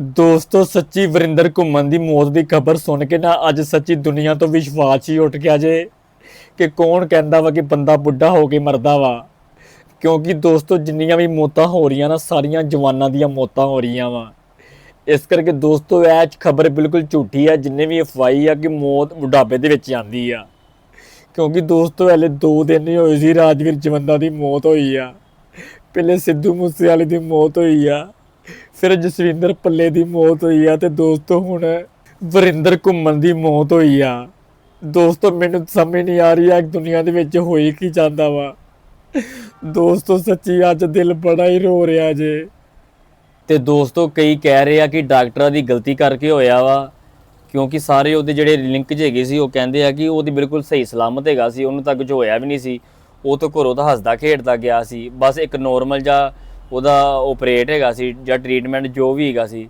ਦੋਸਤੋ, ਸੱਚੀ ਵਰਿੰਦਰ ਘੁੰਮਣ ਦੀ ਮੌਤ ਦੀ ਖਬਰ ਸੁਣ ਕੇ ਨਾ ਅੱਜ ਸੱਚੀ ਦੁਨੀਆ ਤੋਂ ਵਿਸ਼ਵਾਸ ਹੀ ਉੱਠ ਗਿਆ ਜੇ ਕਿ ਕੌਣ ਕਹਿੰਦਾ ਵਾ ਕਿ ਬੰਦਾ ਬੁੱਢਾ ਹੋ ਕੇ ਮਰਦਾ ਵਾ। ਕਿਉਂਕਿ ਦੋਸਤੋ, ਜਿੰਨੀਆਂ ਵੀ ਮੌਤਾਂ ਹੋ ਰਹੀਆਂ ਨਾ, ਸਾਰੀਆਂ ਜਵਾਨਾਂ ਦੀਆਂ ਮੌਤਾਂ ਹੋ ਰਹੀਆਂ ਵਾ। ਇਸ ਕਰਕੇ ਦੋਸਤੋ, ਇਹ ਖਬਰ ਬਿਲਕੁਲ ਝੂਠੀ ਆ, ਜਿੰਨੇ ਵੀ ਅਫਵਾਈ ਆ ਕਿ ਮੌਤ ਬੁਢਾਪੇ ਦੇ ਵਿੱਚ ਆਂਦੀ ਆ। ਕਿਉਂਕਿ ਦੋਸਤੋ, ਹਲੇ 2 ਦਿਨ ਹੀ ਹੋਏ ਸੀ, ਰਾਜਵੀਰ ਜਵੰਦਾ ਦੀ ਮੌਤ ਹੋਈ ਆ। ਪਹਿਲੇ ਸਿੱਧੂ ਮੂਸੇਵਾਲੇ ਦੀ ਮੌਤ ਹੋਈ ਆ। ਫਿਰ ਜਸਵਿੰਦਰ ਪੱਲੇ ਦੀ ਮੌਤ ਹੋਈ ਆ ਤੇ ਦੋਸਤੋ ਹੁਣ ਵਰਿੰਦਰ ਘੁੰਮਣ ਦੀ ਮੌਤ ਹੋਈ ਆ। ਦੋਸਤੋ, ਮੈਨੂੰ ਸਮਝ ਨਹੀਂ ਆ ਰਹੀ ਆ, ਦੁਨੀਆ ਦੇ ਵਿੱਚ ਹੋਈ ਕੀ ਜਾਂਦਾ ਵਾ। ਦੋਸਤੋ, ਸੱਚੀ ਅੱਜ ਦਿਲ ਬੜਾ ਹੀ ਰੋ ਰਿਹਾ ਜੇ। ਤੇ ਦੋਸਤੋ, ਕਈ ਕਹਿ ਰਹੇ ਆ ਕਿ ਡਾਕਟਰਾਂ ਦੀ ਗਲਤੀ ਕਰਕੇ ਹੋਇਆ ਵਾ, ਕਿਉਂਕਿ ਸਾਰੇ ਉਹਦੇ ਜਿਹੜੇ ਲਿੰਕ ਹੈਗੇ ਸੀ, ਉਹ ਕਹਿੰਦੇ ਆ ਕਿ ਉਹਦੀ ਬਿਲਕੁਲ ਸਹੀ ਸਲਾਮਤ ਹੈਗਾ ਸੀ, ਉਹਨੂੰ ਤਾਂ ਕੁਝ ਹੋਇਆ ਵੀ ਨਹੀਂ ਸੀ। ਉਹ ਤਾਂ ਘਰੋਂ ਤਾਂ ਹੱਸਦਾ ਖੇਡਦਾ ਗਿਆ ਸੀ। ਬਸ ਇੱਕ ਨੋਰਮਲ ਜਾਂ ਉਹਦਾ ਆਪਰੇਟ ਹੈਗਾ ਸੀ ਜਾਂ ਟ੍ਰੀਟਮੈਂਟ ਜੋ ਵੀ ਹੈਗਾ ਸੀ।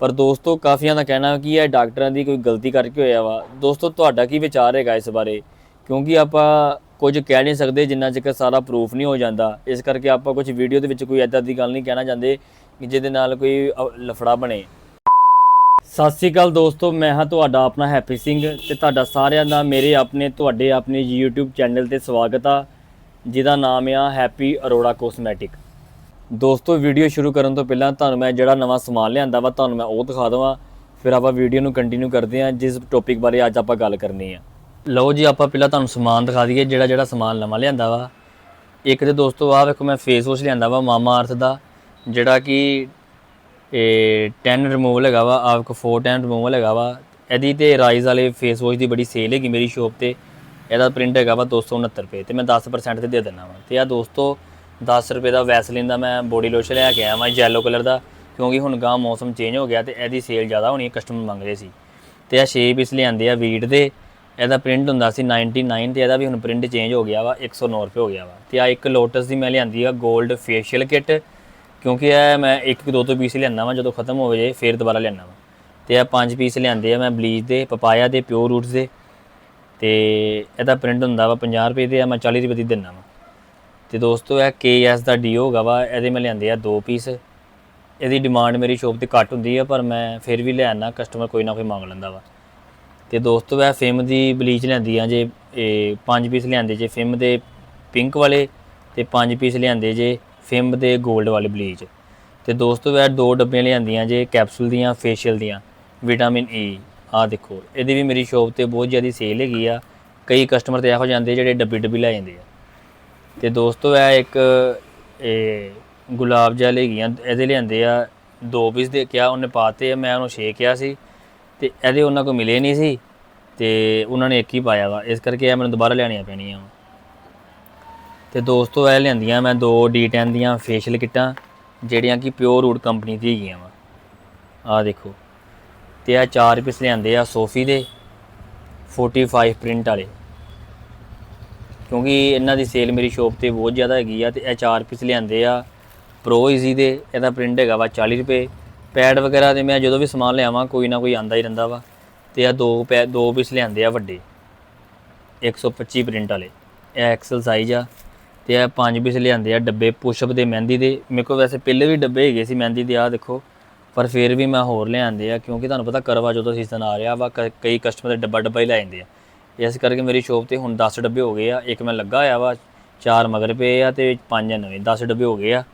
ਪਰ ਦੋਸਤੋ ਕਾਫੀਆਂ ਦਾ ਕਹਿਣਾ ਕਿ ਇਹ ਡਾਕਟਰਾਂ ਦੀ ਕੋਈ ਗਲਤੀ ਕਰਕੇ ਹੋਇਆ ਵਾ। ਦੋਸਤੋ ਤੁਹਾਡਾ ਕੀ ਵਿਚਾਰ ਹੈਗਾ ਇਸ ਬਾਰੇ? ਕਿਉਂਕਿ ਆਪਾਂ ਕੁਝ ਕਹਿ ਨਹੀਂ ਸਕਦੇ ਜਿੰਨਾ ਚਿਰ ਸਾਰਾ ਪ੍ਰੂਫ ਨਹੀਂ ਹੋ ਜਾਂਦਾ। ਇਸ ਕਰਕੇ ਆਪਾਂ ਕੁਝ ਵੀਡੀਓ ਦੇ ਵਿੱਚ ਕੋਈ ਐਦਾਂ ਦੀ ਗੱਲ ਨਹੀਂ ਕਹਿਣਾ ਚਾਹੁੰਦੇ ਕਿ ਜਿਹਦੇ ਨਾਲ ਕੋਈ ਅ, ਲਫੜਾ ਬਣੇ। ਸਤਿ ਸ਼੍ਰੀ ਅਕਾਲ ਦੋਸਤੋ ਮੈਂ ਹਾਂ ਤੁਹਾਡਾ ਆਪਣਾ ਹੈਪੀ ਸਿੰਘ ਤੇ ਤੁਹਾਡਾ ਸਾਰਿਆਂ ਦਾ ਮੇਰੇ ਆਪਣੇ ਤੁਹਾਡੇ ਆਪਣੇ YouTube ਚੈਨਲ ਤੇ ਸਵਾਗਤ ਆ ਜਿਹਦਾ ਨਾਮ ਆ ਹੈਪੀ ਅਰੋੜਾ ਕੋਸਮੈਟਿਕ ਦੋਸਤੋ ਵੀਡੀਓ ਸ਼ੁਰੂ ਕਰਨ ਤੋਂ ਪਹਿਲਾਂ ਤੁਹਾਨੂੰ ਮੈਂ ਜਿਹੜਾ ਨਵਾਂ ਸਮਾਨ ਲਿਆਂਦਾ ਵਾ, ਤੁਹਾਨੂੰ ਮੈਂ ਉਹ ਦਿਖਾ ਦਵਾਂ। ਫਿਰ ਆਪਾਂ ਵੀਡੀਓ ਨੂੰ ਕੰਟੀਨਿਊ ਕਰਦੇ ਹਾਂ, ਜਿਸ ਟੌਪਿਕ ਬਾਰੇ ਅੱਜ ਆਪਾਂ ਗੱਲ ਕਰਨੀ ਆ। ਲਓ ਜੀ, ਆਪਾਂ ਪਹਿਲਾਂ ਤੁਹਾਨੂੰ ਸਮਾਨ ਦਿਖਾ ਦਈਏ ਜਿਹੜਾ ਜਿਹੜਾ ਸਮਾਨ ਨਵਾਂ ਲਿਆਂਦਾ ਵਾ। ਇੱਕ ਤੇ ਦੋਸਤੋ, ਆਹ ਵੇਖੋ, ਮੈਂ ਫੇਸ ਵਾਸ਼ ਲਿਆਂਦਾ ਵਾ, ਮਾਮਾ ਅਰਥ ਦਾ, ਜਿਹੜਾ ਕਿ, ਇਹ 10 ਰਿਮੂਵਲ ਹੈਗਾ ਵਾ ਆਪ ਕੋ 4 10 ਰਿਮੂਵਲ ਹੈਗਾ ਵਾ। ਇਹਦੀ ਤੇ ਰਾਈਜ਼ ਵਾਲੇ ਫੇਸ ਵਾਸ਼ ਦੀ ਬੜੀ ਸੇਲ ਹੈਗੀ ਮੇਰੀ ਸ਼ੋਪ ਤੇ। ਇਹਦਾ ਪ੍ਰਿੰਟ ਹੈਗਾ ਵਾ 269 ਰੁਪਏ, ਤੇ ਮੈਂ 10% ਤੇ ਦੇ ਦਿੰਦਾ ਵਾ। ਤੇ ਆ ਦੋਸਤੋ 10 ਰੁਪਏ ਦਾ ਵੈਸਲਿਨ ਦਾ ਮੈਂ ਬੋਡੀ ਲੋਸ਼ਨ ਲੈ ਕੇ ਆਇਆ ਮੈਂ ਯੈਲੋ ਕਲਰ ਦਾ, ਕਿਉਂਕਿ ਹੁਣ ਗਾਂ ਮੌਸਮ ਚੇਂਜ ਹੋ ਗਿਆ ਤੇ ਇਹਦੀ ਸੇਲ ਜ਼ਿਆਦਾ ਹੋਣੀ ਕਸਟਮਰ ਮੰਗ ਰਹੇ ਸੀ। ਤੇ ਆ 6 ਪੀਸ ਲਿਆਂਦੇ ਆ ਵੀਟ ਦੇ, ਇਹਦਾ ਪ੍ਰਿੰਟ ਹੁੰਦਾ ਸੀ 99 ਤੇ ਇਹਦਾ ਵੀ ਹੁਣ ਪ੍ਰਿੰਟ ਚੇਂਜ ਹੋ ਗਿਆ ਵਾ 109 ਰੁਪਏ ਹੋ ਗਿਆ ਵਾ। ਤੇ ਆ ਇੱਕ ਲੋਟਸ ਦੀ ਮੈਂ ਲਿਆਂਦੀ ਆ 골ਡ ਫੇਸ਼ੀਅਲ ਕਿੱਟ ਕਿਉਂਕਿ ਇਹ ਮੈਂ ਇੱਕ ਦੋ ਤੋਂ ਪੀਸ ਲਿਆਂਦਾ ਵਾਂ, ਜਦੋਂ ਖਤਮ ਹੋ ਜਾਏ ਫੇਰ ਦੁਬਾਰਾ ਲਿਆਂਦਾ ਵਾਂ। ਤੇ ਆ ਪੰਜ ਪੀਸ ਲਿਆਂਦੇ ਆ ਮੈਂ ਬਲੀਚ ਦੇ ਪਪਾਇਆ ਦੇ ਪਿਓਰ ਰੂਟਸ ਦੇ, ਤੇ ਇਹਦਾ ਪ੍ਰਿੰਟ ਹੁੰਦਾ ਵਾ 50 ਰੁਪਏ ਦੇ ਆ ਮੈਂ 40 ਰੁਪਏ ਦੀ ਦਿੰਦਾ ਵਾਂ। ਤੇ ਦੋਸਤੋ, ਇਹ KS ਦਾ ਡੀਓ ਹੈਗਾ ਵਾ, ਇਹਦੇ ਮੈਂ ਲਿਆਂਦੇ ਆ ਦੋ ਪੀਸ ਇਹਦੀ ਡਿਮਾਂਡ ਮੇਰੀ ਸ਼ੋਪ ਤੇ ਘੱਟ ਹੁੰਦੀ ਆ, ਪਰ ਮੈਂ ਫਿਰ ਵੀ ਲਿਆਣਾ ਕਸਟਮਰ ਕੋਈ ਨਾ ਕੋਈ ਮੰਗ ਲੈਂਦਾ ਵਾ। ਤੇ ਦੋਸਤੋ, ਇਹ ਫਿਮ ਦੀ ਬਲੀਚ ਲਿਆਂਦੀ ਆ ਜੇ, ਇਹ ਪੰਜ ਪੀਸ ਲਿਆਂਦੇ ਜੇ ਫਿਮ ਦੇ ਪਿੰਕ ਵਾਲੇ ਤੇ ਪੰਜ ਪੀਸ ਲਿਆਂਦੇ ਜੇ ਫਿਮ ਦੇ 골ਡ ਵਾਲੇ ਬਲੀਚ ਤੇ ਦੋਸਤੋ, ਇਹ ਦੋ ਡੱਬੀਆਂ ਲਿਆਂਦੀਆਂ ਜੇ ਕੈਪਸੂਲ ਦੀਆਂ ਫੇਸ਼ੀਅਲ ਦੀਆਂ ਵਿਟਾਮਿਨ ਈ e। ਆਹ ਦੇਖੋ, ਇਹਦੀ ਵੀ ਮੇਰੀ ਸ਼ੋਪ ਤੇ ਬਹੁਤ ਜ਼ਿਆਦਾ ਸੇਲ ਹੈਗੀ ਆ। ਕਈ ਕਸਟਮਰ ਤੇ ਇਹੋ ਜਾਂਦੇ ਜਿਹੜੇ ਡੱਬੀ ਡੱਬੀ ਲੈ ਜਾਂਦੇ ਆ। ਤੇ ਦੋਸਤੋ, ਇਹ ਇੱਕ, ਇਹ ਗੁਲਾਬ ਜਲ ਹੈਗੀਆਂ, ਇਹਦੇ ਲਿਆਂਦੇ ਆ, ਦੋ ਪੀਸ ਦੇ ਕਿਹਾ, ਉਹਨੇ ਪਾਤੇ ਮੈਂ ਉਹਨੂੰ ਛੇ ਕਿਹਾ ਸੀ, ਤੇ ਇਹਦੇ ਉਹਨਾਂ ਕੋ ਮਿਲੇ ਨਹੀਂ ਸੀ, ਤੇ ਉਹਨਾਂ ਨੇ ਇੱਕ ਹੀ ਪਾਇਆ ਵਾ। ਇਸ ਕਰਕੇ ਇਹ ਮੈਨੂੰ ਦੁਬਾਰਾ ਲੈਣੀਆਂ ਪੈਣੀਆਂ ਵਾ। ਤੇ ਦੋਸਤੋ, ਇਹ ਲਿਆਂਦੀਆਂ ਮੈਂ ਦੋ D10 ਦੀਆਂ ਫੇਸ਼ੀਅਲ ਕਿੱਟਾਂ, ਜਿਹੜੀਆਂ ਕਿ ਪਿਓਰ ਰੂਟ ਕੰਪਨੀ ਦੀ ਹੈਗੀਆਂ ਵਾ। ਆਹ ਦੇਖੋ। ਤੇ ਇਹ ਚਾਰ ਪੀਸ ਲਿਆਂਦੇ ਆ, ਸੋਫੀ ਦੇ 45 ਪ੍ਰਿੰਟ ਵਾਲੇ। ਕਿਉਂਕਿ ਇਹਨਾਂ ਦੀ ਸੇਲ ਮੇਰੀ ਸ਼ੋਪ ਤੇ ਬਹੁਤ ਜ਼ਿਆਦਾ ਹੈਗੀ ਆ ਤੇ ਇਹ ਚਾਰ ਪੀਸ ਲਿਆਂਦੇ ਆ। ਪ੍ਰੋ ਈਜ਼ੀ ਦੇ, ਇਹਦਾ ਪ੍ਰਿੰਟ ਹੈਗਾ ਵਾ 40 ਰੁਪਏ। ਪੈਡ ਵਗੈਰਾ ਦੇ ਮੈਂ ਜਦੋਂ ਵੀ ਸਮਾਨ ਲਿਆਵਾਂ, ਕੋਈ ਨਾ ਕੋਈ ਆਂਦਾ ਹੀ ਰਹਿੰਦਾ ਵਾ। ਤੇ ਆ ਦੋ ਪੈ, ਦੋ ਪੀਸ ਲਿਆਂਦੇ ਆ ਵੱਡੇ। 125 ਪ੍ਰਿੰਟ ਵਾਲੇ। ਇਹ ਐਕਸਲ ਸਾਈਜ਼ ਆ ਤੇ ਇਹ ਪੰਜ ਪੀਸ ਲਿਆਂਦੇ ਆ ਡੱਬੇ ਪੁਸ਼ਅਪ ਦੇ, ਮਹਿੰਦੀ ਦੇ। ਮੇਰੇ ਕੋਲ ਵੈਸੇ ਪਹਿਲੇ ਵੀ ਡੱਬੇ ਹੈਗੇ ਸੀ ਮਹਿੰਦੀ ਦੇ ਆ ਦੇਖੋ। ਪਰ ਫਿਰ ਵੀ ਮੈਂ ਹੋਰ ਲਿਆਂਦੇ ਆ, ਕਿਉਂਕਿ ਤੁਹਾਨੂੰ ਪਤਾ ਕਰਵਾ ਜਦੋਂ ਸੀਜ਼ਨ ਆ ਰਿਹਾ ਵਾ, ਕ- ਕਈ ਕਸਟਮਰ ਡੱਬਾ ਡੱਬਾ ਹੀ ਲੈ ਜਾਂਦੇ ਆ। ਇਸ ਕਰਕੇ ਮੇਰੀ ਸ਼ੋਪ ਤੇ ਹੁਣ 10 ਡੱਬੇ ਹੋ ਗਏ ਆ। ਇੱਕ ਮੈਂ ਲੱਗਾ ਹੋਇਆ ਵਾ, ਚਾਰ ਮਗਰ ਪਏ ਆ ਤੇ ਪੰਜ ਆ ਨਵੇਂ। 10 ਡੱਬੇ ਹੋ ਗਏ ਆ।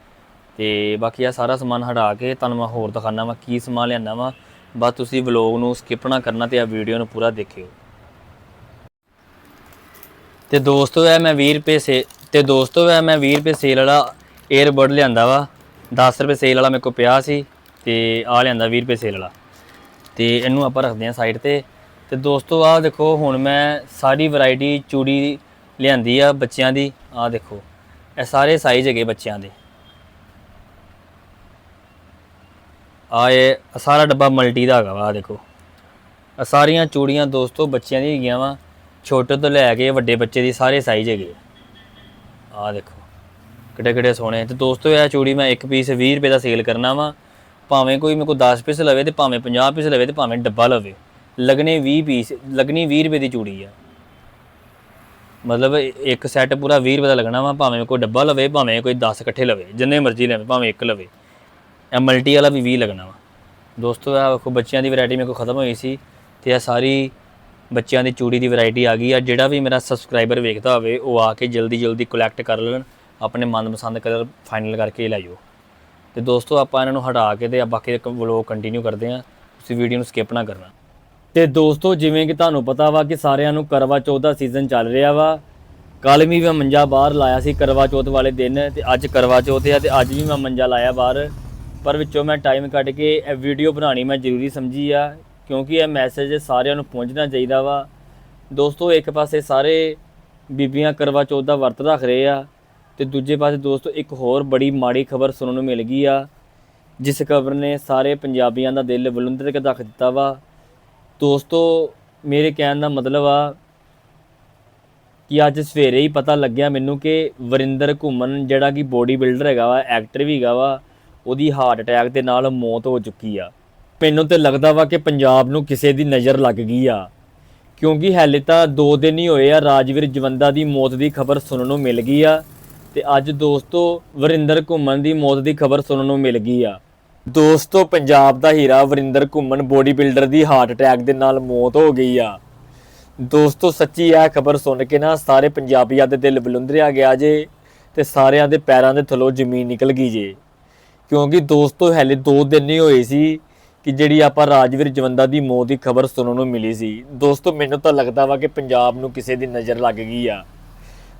ਤੇ ਬਾਕੀ ਆ ਸਾਰਾ ਸਮਾਨ ਹਟਾ ਕੇ ਤੁਹਾਨੂੰ ਮੈਂ ਹੋਰ ਦਿਖਾਣਾ ਵਾ, ਕੀ ਸਮਾਨ ਲਿਆਂਦਾ ਵਾ। ਬਸ ਤੁਸੀਂ ਵਲੌਗ ਨੂੰ ਸਕਿਪ ਨਾ ਕਰਨਾ ਤੇ ਆ ਵੀਡੀਓ ਨੂੰ ਪੂਰਾ ਦੇਖਿਓ। ਤੇ ਦੋਸਤੋ, ਇਹ ਮੈਂ 20 ਰੁਪਏ ਸੇ ਤੇ ਦੋਸਤੋ, ਇਹ ਮੈਂ 20 ਰੁਪਏ ਸੇਲ ਵਾਲਾ 에ਅਰਬਡ ਲਿਆਂਦਾ ਵਾ। 10 ਰੁਪਏ ਸੇਲ ਵਾਲਾ ਮੇਰੇ ਕੋਲ ਪਿਆ ਸੀ ਤੇ ਆ ਲਿਆਂਦਾ 20 ਰੁਪਏ ਸੇਲ ਵਾਲਾ। ਤੇ ਇਹਨੂੰ ਆਪਾਂ ਰੱਖਦੇ ਹਾਂ ਸਾਈਡ ਤੇ। ਤੇ ਦੋਸਤੋ, ਆਹ ਦੇਖੋ, ਹੁਣ ਮੈਂ ਸਾਰੀ ਵੈਰਾਈਟੀ ਚੂੜੀ ਲਿਆਂਦੀ ਆ ਬੱਚਿਆਂ ਦੀ। ਆਹ ਦੇਖੋ, ਇਹ ਸਾਰੇ ਸਾਈਜ਼ ਹੈਗੇ ਬੱਚਿਆਂ ਦੇ। ਆ ਇਹ ਸਾਰਾ ਡੱਬਾ ਮਲਟੀ ਦਾ ਹੈਗਾ ਵਾ, ਆਹ ਦੇਖੋ। ਆਹ ਸਾਰੀਆਂ ਚੂੜੀਆਂ ਦੋਸਤੋ, ਬੱਚਿਆਂ ਦੀ ਹੈਗੀਆਂ ਵਾ। ਛੋਟੇ ਤੋਂ ਲੈ ਕੇ ਵੱਡੇ ਬੱਚੇ ਦੀ ਸਾਰੇ ਸਾਈਜ਼ ਹੈਗੇ ਆ। ਦੇਖੋ, ਕਿੱਡੇ ਕਿੱਡੇ ਸੋਹਣੇ। ਤੇ ਦੋਸਤੋ, ਇਹ ਚੂੜੀ ਮੈਂ ਇੱਕ ਪੀਸ 20 ਰੁਪਏ ਦਾ ਸੇਲ ਕਰਨਾ ਵਾ। ਭਾਵੇਂ ਕੋਈ ਮੇਰੇ ਕੋਲ 10 ਪੀਸ ਲਵੇ ਤੇ ਭਾਵੇਂ 50 ਪੀਸ ਲਵੇ ਤੇ ਭਾਵੇਂ ਡੱਬਾ ਲਵੇ। ਲੱਗਣੇ 20 ਪੀਸ ਲੱਗਣੀ 20 ਰੁਪਏ ਦੀ ਚੂੜੀ ਆ। ਮਤਲਬ ਇੱਕ ਸੈੱਟ ਪੂਰਾ 20 ਰੁਪਏ ਦਾ ਲੱਗਣਾ ਵਾ, ਭਾਵੇਂ ਕੋਈ ਡੱਬਾ ਲਵੇ, ਭਾਵੇਂ ਕੋਈ 10 ਇਕੱਠੇ ਲਵੇ, ਜਿੰਨੇ ਮਰਜ਼ੀ ਲਵੇ, ਭਾਵੇਂ ਇੱਕ ਲਵੇ। ਇਹ ਮਲਟੀ ਵਾਲਾ ਵੀ 20 ਲੱਗਣਾ ਵਾ। ਦੋਸਤੋ ਇਹ ਵੇਖੋ, ਬੱਚਿਆਂ ਦੀ ਵੈਰਾਈਟੀ ਮੇਰੇ ਕੋਲ ਖਤਮ ਹੋਈ ਸੀ ਤੇ ਇਹ ਸਾਰੀ ਬੱਚਿਆਂ ਦੀ ਚੂੜੀ ਦੀ ਵੈਰਾਈਟੀ ਆ ਗਈ ਆ। ਜਿਹੜਾ ਵੀ ਮੇਰਾ ਸਬਸਕ੍ਰਾਈਬਰ ਵੇਖਦਾ ਹੋਵੇ, ਉਹ ਆ ਕੇ ਜਲਦੀ ਜਲਦੀ ਕਲੈਕਟ ਕਰ ਲੈਣ, ਆਪਣੇ ਮਨਪਸੰਦ ਕਲਰ ਫਾਈਨਲ ਕਰਕੇ ਲੈ ਜਾਓ। ਤੇ ਦੋਸਤੋ, ਆਪਾਂ ਇਹਨਾਂ ਨੂੰ ਹਟਾ ਕੇ ਤੇ ਆ ਬਾਕੀ ਵਲੋਗ ਕੰਟੀਨਿਊ ਕਰਦੇ ਹਾਂ ਤੁਸੀਂ ਵੀਡੀਓ ਨੂੰ ਸਕਿਪ ਨਾ ਕਰਨਾ। ਤੇ ਦੋਸਤੋ, ਜਿਵੇਂ ਕਿ ਤੁਹਾਨੂੰ ਪਤਾ ਵਾ ਕਿ ਸਾਰਿਆਂ ਨੂੰ ਕਰਵਾ ਚੌਥ ਦਾ ਸੀਜ਼ਨ ਚੱਲ ਰਿਹਾ ਵਾ। ਕੱਲ ਵੀ ਮੈਂ ਮੰਜਾ ਬਾਹਰ ਲਾਇਆ ਸੀ ਕਰਵਾ ਚੌਥ ਵਾਲੇ ਦਿਨ ਤੇ ਅੱਜ ਕਰਵਾ ਚੌਥ ਆ ਤੇ ਅੱਜ ਵੀ ਮੈਂ ਮੰਜਾ ਲਾਇਆ ਬਾਹਰ। ਪਰ ਵਿੱਚੋਂ ਮੈਂ ਟਾਈਮ ਕੱਢ ਕੇ ਇਹ ਵੀਡੀਓ ਬਣਾਉਣੀ ਮੈਂ ਜ਼ਰੂਰੀ ਸਮਝੀ ਆ, ਕਿਉਂਕਿ ਇਹ ਮੈਸੇਜ ਸਾਰਿਆਂ ਨੂੰ ਪਹੁੰਚਣਾ ਚਾਹੀਦਾ ਵਾ। ਦੋਸਤੋ, ਇੱਕ ਪਾਸੇ ਸਾਰੇ ਬੀਬੀਆਂ ਕਰਵਾ ਚੌਥ ਦਾ ਵਰਤ ਰੱਖ ਰਹੇ ਆ ਤੇ ਦੂਜੇ ਪਾਸੇ ਦੋਸਤੋ, ਇੱਕ ਹੋਰ ਬੜੀ ਮਾੜੀ ਖਬਰ ਸੁਣਨ ਨੂੰ ਮਿਲ ਗਈ ਆ, ਜਿਸ ਖਬਰ ਨੇ ਸਾਰੇ ਪੰਜਾਬੀਆਂ ਦਾ ਦਿਲ ਬਲੁੰਦਰ ਕੇ ਰੱਖ ਦਿੱਤਾ ਵਾ। ਦੋਸਤੋ, ਮੇਰੇ ਕਹਿਣ ਦਾ ਮਤਲਬ ਆ ਕਿ ਅੱਜ ਸਵੇਰੇ ਹੀ ਪਤਾ ਲੱਗਿਆ ਮੈਨੂੰ ਕਿ ਵਰਿੰਦਰ ਘੁੰਮਣ ਜਿਹੜਾ ਕਿ ਬੋਡੀ ਬਿਲਡਰ ਹੈਗਾ ਵਾ ਐਕਟਰ ਵੀ ਹੈਗਾ ਵਾ, ਉਹਦੀ ਹਾਰਟ ਅਟੈਕ ਦੇ ਨਾਲ ਮੌਤ ਹੋ ਚੁੱਕੀ ਆ। ਮੈਨੂੰ ਤੇ ਲੱਗਦਾ ਵਾ ਕਿ ਪੰਜਾਬ ਨੂੰ ਕਿਸੇ ਦੀ ਨਜ਼ਰ ਲੱਗ ਗਈ ਆ। ਕਿਉਂਕਿ ਹਾਲੇ ਤਾਂ 2 ਦਿਨ ਹੀ ਹੋਏ ਆ ਰਾਜਵੀਰ ਜਵੰਦਾ ਦੀ ਮੌਤ ਦੀ ਖਬਰ ਸੁਣਨ ਨੂੰ ਮਿਲ ਗਈ ਆ ਤੇ ਅੱਜ ਦੋਸਤੋ, ਵਰਿੰਦਰ ਘੁੰਮਣ ਦੀ ਮੌਤ ਦੀ ਖਬਰ ਸੁਣਨ ਨੂੰ ਮਿਲ ਗਈ ਆ। ਦੋਸਤੋ, ਪੰਜਾਬ ਦਾ ਹੀਰਾ ਵਰਿੰਦਰ ਘੁੰਮਣ ਬੋਡੀ ਬਿਲਡਰ ਦੀ ਹਾਰਟ ਅਟੈਕ ਦੇ ਨਾਲ ਮੌਤ ਹੋ ਗਈ ਆ। ਦੋਸਤੋ, ਸੱਚੀ ਇਹ ਖਬਰ ਸੁਣ ਕੇ ਨਾ ਸਾਰੇ ਪੰਜਾਬੀਆਂ ਦੇ ਦਿਲ ਬਲੁੰਦਰਿਆ ਗਿਆ ਜੇ ਤੇ ਸਾਰਿਆਂ ਦੇ ਪੈਰਾਂ ਦੇ ਥੱਲੋਂ ਜ਼ਮੀਨ ਨਿਕਲ ਗਈ ਜੇ। ਕਿਉਂਕਿ ਦੋਸਤੋ, ਹਲੇ 2 ਦਿਨ ਹੀ ਹੋਏ ਸੀ ਕਿ ਜਿਹੜੀ ਆਪਾਂ ਰਾਜਵੀਰ ਜਵੰਦਾ ਦੀ ਮੌਤ ਦੀ ਖਬਰ ਸੁਣਨ ਨੂੰ ਮਿਲੀ ਸੀ। ਦੋਸਤੋ, ਮੈਨੂੰ ਤਾਂ ਲੱਗਦਾ ਵਾ ਕਿ ਪੰਜਾਬ ਨੂੰ ਕਿਸੇ ਦੀ ਨਜ਼ਰ ਲੱਗ ਗਈ ਆ।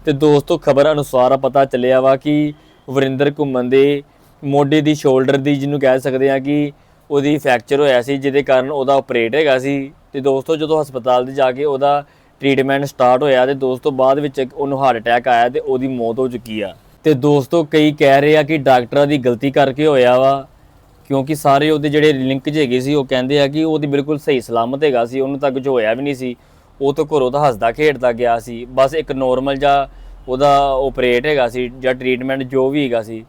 ਤੇ ਦੋਸਤੋ, ਖਬਰ ਅਨੁਸਾਰ ਪਤਾ ਚੱਲਿਆ ਵਾ ਕਿ ਵਰਿੰਦਰ ਘੁੰਮਣ ਦੇ ਮੋਢੇ ਦੀ ਸ਼ੋਲਡਰ ਦੀ ਜਿਹਨੂੰ ਕਹਿ ਸਕਦੇ ਆ ਕਿ ਉਹਦੀ ਫ੍ਰੈਕਚਰ ਹੋਇਆ ਸੀ, ਜਿਹਦੇ ਕਾਰਨ ਉਹਦਾ ਆਪਰੇਟ ਹੈਗਾ ਸੀ। ਤੇ ਦੋਸਤੋ, ਜਦੋਂ ਹਸਪਤਾਲ 'ਚ ਜਾ ਕੇ ਉਹਦਾ ਟ੍ਰੀਟਮੈਂਟ ਸਟਾਰਟ ਹੋਇਆ ਤੇ ਦੋਸਤੋ, ਬਾਅਦ ਵਿੱਚ ਉਹਨੂੰ ਹਾਰਟ ਅਟੈਕ ਆਇਆ ਤੇ ਉਹਦੀ ਮੌਤ ਹੋ ਚੁੱਕੀ ਆ। ਤੇ ਦੋਸਤੋ, ਕਈ ਕਹਿ ਰਹੇ ਆ ਕਿ ਡਾਕਟਰਾਂ ਦੀ ਗਲਤੀ ਕਰਕੇ ਹੋਇਆ ਵਾ, ਕਿਉਂਕਿ ਸਾਰੇ ਉਹਦੇ ਜਿਹੜੇ ਲਿੰਕ ਹੈਗੇ ਸੀ, ਉਹ ਕਹਿੰਦੇ ਆ ਕਿ ਉਹਦੀ ਬਿਲਕੁਲ ਸਹੀ ਸਲਾਮਤ ਹੈਗਾ ਸੀ, ਉਹਨੂੰ ਤਾਂ ਕੁਝ ਹੋਇਆ ਵੀ ਨਹੀਂ ਸੀ। ਉਹ ਤਾਂ ਘਰੋਂ ਤਾਂ ਹੱਸਦਾ, ਖੇਡਦਾ ਗਿਆ ਸੀ। ਬਸ ਇੱਕ ਨੋਰਮਲ ਜਾਂ ਉਹਦਾ ਆਪਰੇਟ ਹੈਗਾ ਸੀ ਜਾਂ ਟ੍ਰੀਟਮੈਂਟ ਜੋ ਵੀ ਹੈਗਾ ਸੀ।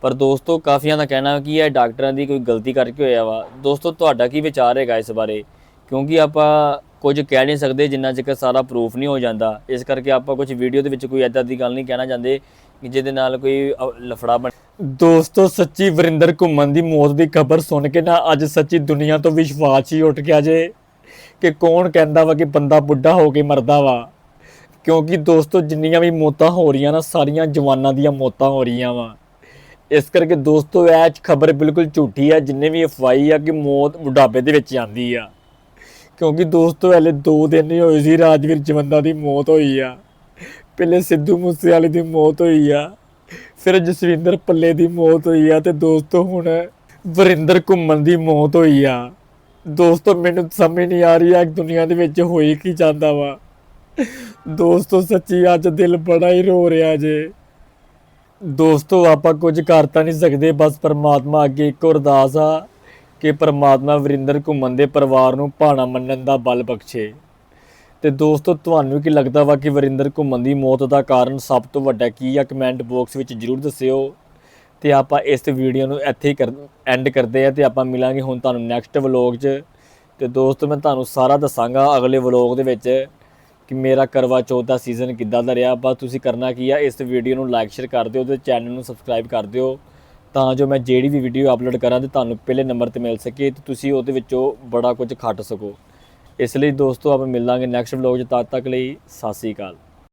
ਪਰ ਦੋਸਤੋ ਕਾਫੀਆਂ ਦਾ ਕਹਿਣਾ ਕਿ ਇਹ ਡਾਕਟਰਾਂ ਦੀ ਕੋਈ ਗਲਤੀ ਕਰਕੇ ਹੋਇਆ ਵਾ। ਦੋਸਤੋ ਤੁਹਾਡਾ ਕੀ ਵਿਚਾਰ ਹੈਗਾ ਇਸ ਬਾਰੇ? ਕਿਉਂਕਿ ਆਪਾਂ ਕੁਝ ਕਹਿ ਨਹੀਂ ਸਕਦੇ ਜਿੰਨਾ ਚਿਰ ਸਾਰਾ ਪ੍ਰੂਫ ਨਹੀਂ ਹੋ ਜਾਂਦਾ। ਇਸ ਕਰਕੇ ਆਪਾਂ ਕੁਝ ਵੀਡੀਓ ਦੇ ਵਿੱਚ ਕੋਈ ਐਦਾਂ ਦੀ ਗੱਲ ਨਹੀਂ ਕਹਿਣਾ ਚਾਹੁੰਦੇ ਕਿ ਜਿਹਦੇ ਨਾਲ ਕੋਈ ਅ, ਲਫੜਾ ਬਣ ਦੋਸਤੋ ਸੱਚੀ ਵਰਿੰਦਰ ਘੁੰਮਣ ਦੀ ਮੌਤ ਦੀ ਖਬਰ ਸੁਣ ਕੇ ਨਾ ਅੱਜ ਸੱਚੀ ਦੁਨੀਆ ਤੋਂ ਵਿਸ਼ਵਾਸ ਹੀ ਉੱਠ ਗਿਆ ਜੇ। ਕਿ ਕੌਣ ਕਹਿੰਦਾ ਵਾ ਕਿ ਬੰਦਾ ਬੁੱਢਾ ਹੋ ਕੇ ਮਰਦਾ ਵਾ। ਕਿਉਂਕਿ ਦੋਸਤੋ ਜਿੰਨੀਆਂ ਵੀ ਮੌਤਾਂ ਹੋ ਰਹੀਆਂ ਨਾ ਸਾਰੀਆਂ ਜਵਾਨਾਂ ਦੀਆਂ ਮੌਤਾਂ ਹੋ ਰਹੀਆਂ ਵਾ। ਇਸ ਕਰਕੇ ਦੋਸਤੋ, ਇਹ ਖਬਰ ਬਿਲਕੁਲ ਝੂਠੀ ਆ, ਜਿੰਨੇ ਵੀ ਅਫਵਾਈ ਆ ਕਿ ਮੌਤ ਬੁਢਾਪੇ ਦੇ ਵਿੱਚ ਆਂਦੀ ਆ। ਕਿਉਂਕਿ ਦੋਸਤੋ, ਹਲੇ 2 ਦਿਨ ਹੀ ਹੋਏ ਸੀ, ਰਾਜਵੀਰ ਜਵੰਦਾ ਦੀ ਮੌਤ ਹੋਈ ਆ। ਪਹਿਲੇ ਸਿੱਧੂ ਮੂਸੇਵਾਲੇ ਦੀ ਮੌਤ ਹੋਈ ਆ, ਫਿਰ ਜਸਵਿੰਦਰ ਪੱਲੇ ਦੀ ਮੌਤ ਹੋਈ ਆ ਤੇ ਦੋਸਤੋ, ਹੁਣ ਵਰਿੰਦਰ ਘੁੰਮਣ ਦੀ ਮੌਤ ਹੋਈ ਆ। ਦੋਸਤੋ, ਮੈਨੂੰ ਸਮਝ ਨਹੀਂ ਆ ਰਹੀ ਆ ਕਿ ਦੁਨੀਆ ਦੇ ਵਿੱਚ ਹੋਈ ਕੀ ਜਾਂਦਾ ਵਾ। ਦੋਸਤੋ, ਸੱਚੀ ਅੱਜ ਦਿਲ ਬੜਾ ਹੀ ਰੋ ਰਿਹਾ ਜੇ। ਦੋਸਤੋ, ਆਪਾਂ ਕੁਝ ਕਰ ਤਾਂ ਨਹੀਂ ਸਕਦੇ, ਬਸ ਪਰਮਾਤਮਾ ਅੱਗੇ ਇੱਕ ਅਰਦਾਸ ਆ ਕਿ ਪਰਮਾਤਮਾ ਵਰਿੰਦਰ ਘੁੰਮਣ ਦੇ ਪਰਿਵਾਰ ਨੂੰ ਭਾਣਾ ਮੰਨਣ ਦਾ ਬਲ ਬਖਸ਼ੇ। ਤੇ ਦੋਸਤੋ, ਤੁਹਾਨੂੰ ਕੀ ਲੱਗਦਾ ਵਾ ਕਿ ਵਰਿੰਦਰ ਘੁੰਮਣ ਦੀ ਮੌਤ ਦਾ ਕਾਰਨ ਸਭ ਤੋਂ ਵੱਡਾ ਕੀ ਆ? ਕਮੈਂਟ ਬਾਕਸ ਵਿੱਚ ਜਰੂਰ ਦੱਸਿਓ। ਤੇ ਆਪਾਂ ਇਸ ਵੀਡੀਓ ਨੂੰ ਇੱਥੇ ਹੀ ਕਰ ਐਂਡ ਕਰਦੇ ਆ ਤੇ ਆਪਾਂ ਮਿਲਾਂਗੇ ਹੁਣ ਤੁਹਾਨੂੰ ਨੈਕਸਟ ਵਲੌਗ 'ਚ। ਤੇ ਦੋਸਤੋ, ਮੈਂ ਤੁਹਾਨੂੰ ਸਾਰਾ ਦੱਸਾਂਗਾ ਅਗਲੇ ਵਲੌਗ ਦੇ ਵਿੱਚ। ਕਿ ਮੇਰਾ ਕਰਵਾ ਚੌਥ ਦਾ ਸੀਜ਼ਨ ਕਿੱਦਾਂ ਦਾ ਰਿਹਾ? ਬਸ ਤੁਸੀਂ ਕਰਨਾ ਕੀ ਆ? ਇਸ ਵੀਡੀਓ ਨੂੰ ਲਾਈਕ ਸ਼ੇਅਰ ਕਰ ਦਿਓ ਤੇ ਚੈਨਲ ਨੂੰ ਸਬਸਕ੍ਰਾਈਬ ਕਰ ਦਿਓ। ਤਾਂ ਜੋ ਮੈਂ ਜਿਹੜੀ ਵੀ ਵੀਡੀਓ ਅਪਲੋਡ ਕਰਾਂ ਤੇ ਤੁਹਾਨੂੰ ਪਹਿਲੇ ਨੰਬਰ ਤੇ ਮਿਲ ਸਕੇ ਤੇ ਤੁਸੀਂ ਉਹਦੇ ਵਿੱਚੋਂ ਬੜਾ ਕੁਝ ਖੱਟ ਸਕੋ। ਇਸ ਲਈ ਦੋਸਤੋ, ਆਪਾਂ ਮਿਲਾਂਗੇ ਨੈਕਸਟ ਵਲੌਗ 'ਚ। ਤਦ ਤੱਕ ਲਈ ਸਤਿ ਸ੍ਰੀ ਅਕਾਲ।